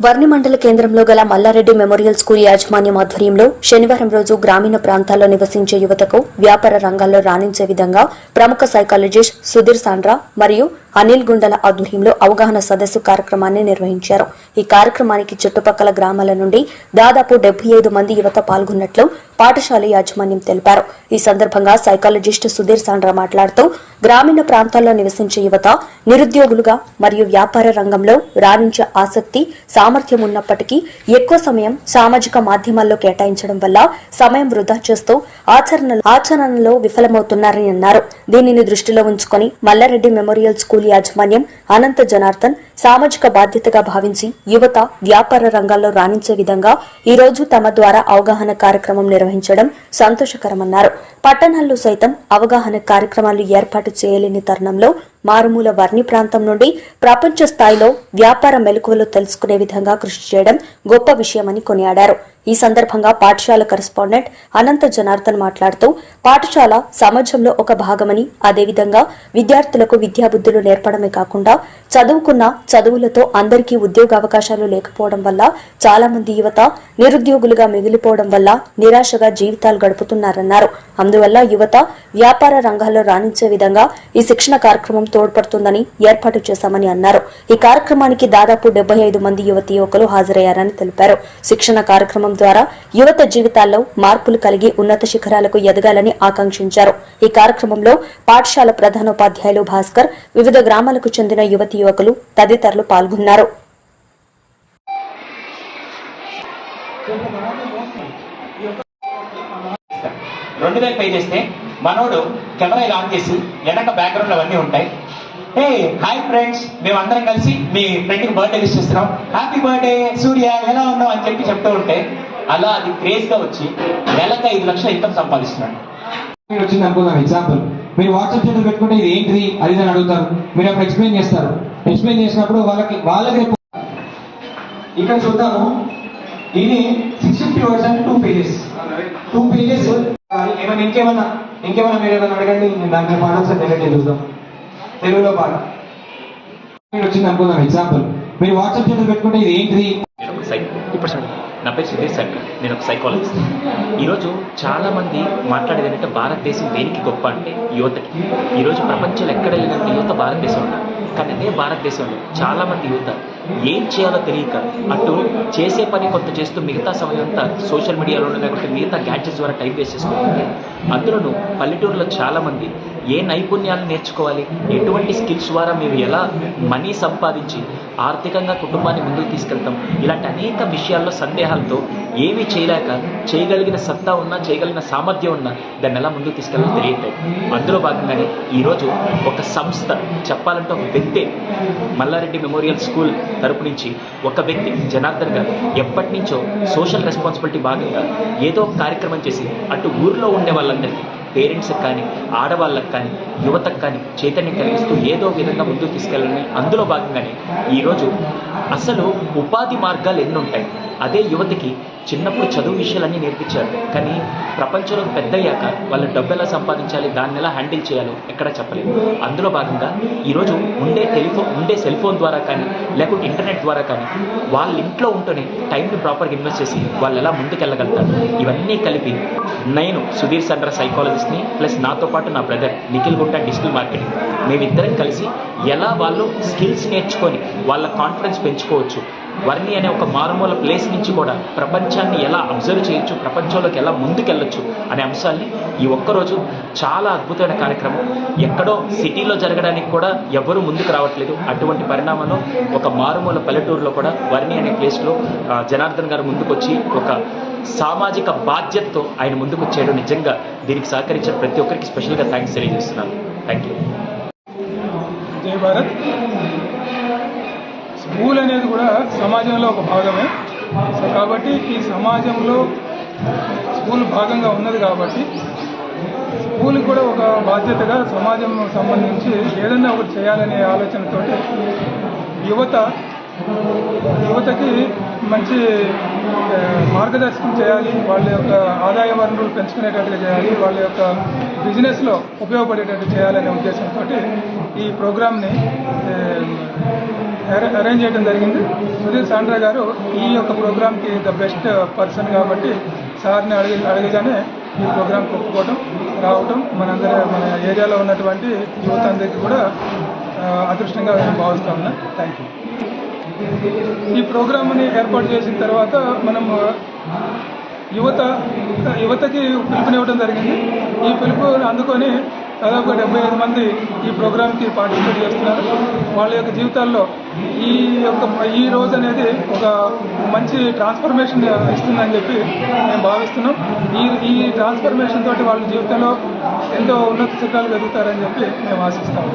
వర్ణి మండల కేంద్రంలో గల మల్లారెడ్డి మెమోరియల్ స్కూల్ యాజమాన్యం ఆధ్వర్యంలో శనివారం రోజు గ్రామీణ ప్రాంతాల్లో నివసించే యువతకు వ్యాపార రంగాల్లో రాణించే విధంగా ప్రముఖ సైకాలజిస్ట్ సుధీర్ సాండ్రా మరియు అనిల్ గుండల ఆధ్వర్యంలో అవగాహన సదస్సు కార్యక్రమాన్ని నిర్వహించారు. ఈ కార్యక్రమానికి చుట్టుపక్కల గ్రామాల నుండి దాదాపు డెబ్బై ఐదు మంది యువత పాల్గొన్నట్లు పాఠశాల యాజమాన్యం తెలిపారు. ఈ సందర్భంగా సైకాలజిస్ట్ సుధీర్ సాండ్రా మాట్లాడుతూ గ్రామీణ ప్రాంతాల్లో నివసించే యువత నిరుద్యోగులుగా మరియు వ్యాపార రంగంలో రాణించే ఆసక్తి సామర్థ్యం ఉన్నప్పటికీ ఎక్కువ సమయం సామాజిక మాధ్యమాల్లో కేటాయించడం వల్ల సమయం వృధా చేస్తూ ఆచరణ ఆచరణలో విఫలమవుతున్నారని అన్నారు. దీనిని దృష్టిలో ఉంచుకొని మల్లారెడ్డి మెమోరియల్ స్కూల్ యాజమాన్యం అనంత జనార్దన్ సామాజిక బాధ్యతగా భావించి యువత వ్యాపార రంగాల్లో రాణించే విధంగా ఈ రోజు తమ ద్వారా అవగాహన కార్యక్రమం నిర్వహించడం సంతోషకరమన్నారు. పట్టణాల్లో సైతం అవగాహన కార్యక్రమాలు ఏర్పాటు చేయలేని తరుణంలో మారుమూల వర్ణి ప్రాంతం నుండి ప్రపంచ స్థాయిలో వ్యాపార మెలకువలు తెలుసుకునే విధంగా కృషి చేయడం గొప్ప విషయమని కొనియాడారు. ఈ సందర్భంగా పాఠశాల కరెస్పాండెంట్ అనంత జనార్దన్ మాట్లాడుతూ పాఠశాల సమాజంలో ఒక భాగమని అదేవిధంగా విద్యార్థులకు విద్యాబుద్ధులు నేర్పడమే కాకుండా చదువుకున్న చదువులతో అందరికీ ఉద్యోగావకాశాలు లేకపోవడం వల్ల చాలా మంది యువత నిరుద్యోగులుగా మిగిలిపోవడం వల్ల నిరాశగా జీవితాలు గడుపుతున్నారన్నారు. అందువల్ల యువత వ్యాపార రంగాల్లో రాణించే విధంగా ఈ శిక్షణ కార్యక్రమం తోడ్పడుతుందని ఏర్పాటు చేశామని అన్నారు. ఈ కార్యక్రమానికి దాదాపు డెబ్బై ఐదు మంది యువతి యువకులు హాజరయ్యారని తెలిపారు. శిక్షణ కార్యక్రమం ద్వారా యువత జీవితాల్లో మార్పులు కలిగి ఉన్నత శిఖరాలకు ఎదగాలని ఆకాంక్షించారు. ఈ కార్యక్రమంలో పాఠశాల ప్రధానోపాధ్యాయులు భాస్కర్ వివిధ గ్రామాలకు చెందిన యువతి యువకులు తదితరులు పాల్గొన్నారు. రెండు వేలు పై చేస్తే మనోడు కెమెరా ఇలా ఆన్ చేసి వెనక బ్యాక్గ్రౌండ్ అవన్నీ ఉంటాయి. హే హాయ్ ఫ్రెండ్స్ మేము అందరం కలిసి మీ ఫ్రెండ్కి బర్త్డే విష్ చేస్తున్నాం. Happy birthday Surya. ఎలా ఉన్నావు అని చెప్పి చెప్తూ ఉంటే అలా అది క్రేజ్గా వచ్చి నెలకు ఐదు లక్షల ఇన్కమ్ సంపాదిస్తున్నాడు. మీరు వచ్చింది అనుకుందాం ఎగ్జాంపుల్ మీరు వాట్సాప్ చేతులు పెట్టుకుంటే ఇది ఏంటిది? అది అని అడుగుతారు. మీరు అప్పుడు ఎక్స్ప్లెయిన్ చేస్తారు. ఎక్స్ప్లెయిన్ చేసినప్పుడు వాళ్ళకి వాళ్ళకి ఇక్కడ చూద్దాము. ఇది six fifty version two pages two pages ఏమైనా ఇంకేమన్నా ఇంకేమైనా మీరు ఏమైనా అడగండి? నేను దాంట్లో పాట ఒకసారి చూద్దాం. తెలుగులో పాట. వచ్చింది అనుకుందాం ఎగ్జాంపుల్ మీరు వాట్సాప్ స్టేటస్ పెట్టుకుంటే ఇది ఏంటిది? ఇప్పుడు నా పేరు సుధీర్ శంకర్ నేను ఒక సైకాలజిస్ట్ ఈరోజు చాలామంది మాట్లాడేది ఏంటంటే భారతదేశం దేనికి గొప్ప అంటే యువతకి ఈరోజు ప్రపంచంలో ఎక్కడ వెళ్ళినంత యువత భారతదేశంలో కానీ అదే భారతదేశంలో చాలామంది యువత ఏం చేయాలో తెలియక అటు చేసే పని కొంత చేస్తూ మిగతా సమయం అంతా సోషల్ మీడియాలో లేకపోతే మిగతా గ్యాడ్జెట్స్ ద్వారా టైం వేస్ట్ చేసుకుంటుంది అందులోనూ పల్లెటూరులో చాలామంది ఏ నైపుణ్యాలు నేర్చుకోవాలి ఎటువంటి స్కిల్స్ ద్వారా మేము ఎలా మనీ సంపాదించి ఆర్థికంగా కుటుంబాన్ని ముందుకు తీసుకెళ్తాం ఇలాంటి అనేక విషయాల్లో సందేహాలతో ఏమీ చేయలేక చేయగలిగిన సత్తా ఉన్నా చేయగలిగిన సామర్థ్యం ఉన్నా దాన్ని ఎలా ముందుకు తీసుకెళ్ళాలో తెలియట్లేదు. అందులో భాగంగానే ఈరోజు ఒక సంస్థ చెప్పాలంటే ఒక వ్యక్తి మల్లారెడ్డి మెమోరియల్ స్కూల్ తరపు నుంచి ఒక వ్యక్తి జనార్దన్ గారు ఎప్పటి నుంచో సోషల్ రెస్పాన్సిబిలిటీ భాగంగా ఏదో ఒక కార్యక్రమం చేసి అటు ఊర్లో ఉండే వాళ్ళందరికీ పేరెంట్స్కి కానీ ఆడవాళ్ళకి కానీ యువతకు కానీ చైతన్యం కలిగిస్తూ ఏదో విధంగా ముందుకు తీసుకెళ్ళాలని అందులో భాగంగానే ఈరోజు అసలు ఉపాధి మార్గాలు ఎన్ని ఉంటాయి అదే యువతకి చిన్నప్పుడు చదువు విషయాలన్నీ నేర్పించారు. కానీ ప్రపంచంలో పెద్దయ్యాక వాళ్ళు డబ్బు ఎలా సంపాదించాలి దాన్ని ఎలా హ్యాండిల్ చేయాలో ఎక్కడ చెప్పలేదు. అందులో భాగంగా ఈరోజు ఉండే టెలిఫోన్ ఉండే సెల్ ఫోన్ ద్వారా కానీ లేకుంటే ఇంటర్నెట్ ద్వారా కానీ వాళ్ళ ఇంట్లో ఉంటూనే టైంని ప్రాపర్గా ఇన్వెస్ట్ చేసి వాళ్ళు ఎలా ముందుకెళ్ళగలుగుతారు? ఇవన్నీ కలిపి నేను సుధీర్ సండ్ర సైకాలజిస్ట్ని ప్లస్ నాతో పాటు నా బ్రదర్ నిఖిల్ గుంట డిజిటల్ మార్కెటింగ్. మేమిద్దరం కలిసి ఎలా వాళ్ళు స్కిల్స్ నేర్చుకొని వాళ్ళ కాన్ఫిడెన్స్ పెంచుకోవచ్చు. వర్ణి అనే ఒక మారుమూల ప్లేస్ నుంచి కూడా ప్రపంచాన్ని ఎలా అబ్జర్వ్ చేయొచ్చు ప్రపంచంలోకి ఎలా ముందుకెళ్ళొచ్చు అనే అంశాన్ని ఈ ఒక్కరోజు చాలా అద్భుతమైన కార్యక్రమం ఎక్కడో సిటీలో జరగడానికి కూడా ఎవరూ ముందుకు రావట్లేదు. అటువంటి పరిణామంలో ఒక మారుమూల పల్లెటూరులో కూడా వర్ణి అనే ప్లేస్లో జనార్దన్ గారు ముందుకొచ్చి ఒక సామాజిక బాధ్యతతో ఆయన ముందుకు వచ్చేయడం నిజంగా దీనికి సహకరించిన ప్రతి ఒక్కరికి స్పెషల్గా థ్యాంక్స్ తెలియజేస్తున్నాను. థ్యాంక్ యూ జై భారత్. స్కూల్ అనేది కూడా సమాజంలో ఒక భాగమే. సో కాబట్టి ఈ సమాజంలో స్కూల్ భాగంగా ఉన్నది కాబట్టి స్కూల్ కూడా ఒక బాధ్యతగా సమాజం సంబంధించి ఏదన్నా ఒకటి చేయాలనే ఆలోచనతో యువత యువతకి మంచి మార్గదర్శనం చేయాలి వాళ్ళ యొక్క ఆదాయ వనరులు పెంచుకునేటట్టుగా చేయాలి వాళ్ళ యొక్క బిజినెస్లో ఉపయోగపడేటట్టు చేయాలనే ఉద్దేశంతో ఈ ప్రోగ్రామ్ని అరేంజ్ చేయడం జరిగింది. సుధీర్ సాండ్రా గారు ఈ యొక్క ప్రోగ్రామ్కి ద బెస్ట్ పర్సన్ కాబట్టి సార్ని అడిగి అడగగానే ఈ ప్రోగ్రాం ఒప్పుకోవటం రావటం మనందరి మన ఏరియాలో ఉన్నటువంటి యువత అందరికీ కూడా అదృష్టంగా నేను భావిస్తా ఉన్నా థ్యాంక్ యూ ఈ ప్రోగ్రామ్ని ఏర్పాటు చేసిన తర్వాత మనం యువత యువతకి పిలుపునివ్వడం జరిగింది. ఈ పిలుపు అందుకొని దాదాపు డెబ్బై ఐదు మంది ఈ ప్రోగ్రామ్కి పార్టిసిపేట్ చేస్తున్నారు. వాళ్ళ యొక్క జీవితాల్లో ఈ యొక్క ఈ రోజు అనేది ఒక మంచి ట్రాన్స్ఫర్మేషన్ ఇస్తుందని చెప్పి మేము భావిస్తున్నాం. ఈ ఈ ట్రాన్స్ఫర్మేషన్ తోటి వాళ్ళ జీవితంలో ఎంతో ఉన్నత శిఖరాలు ఎదుగుతారని చెప్పి మేము ఆశిస్తాము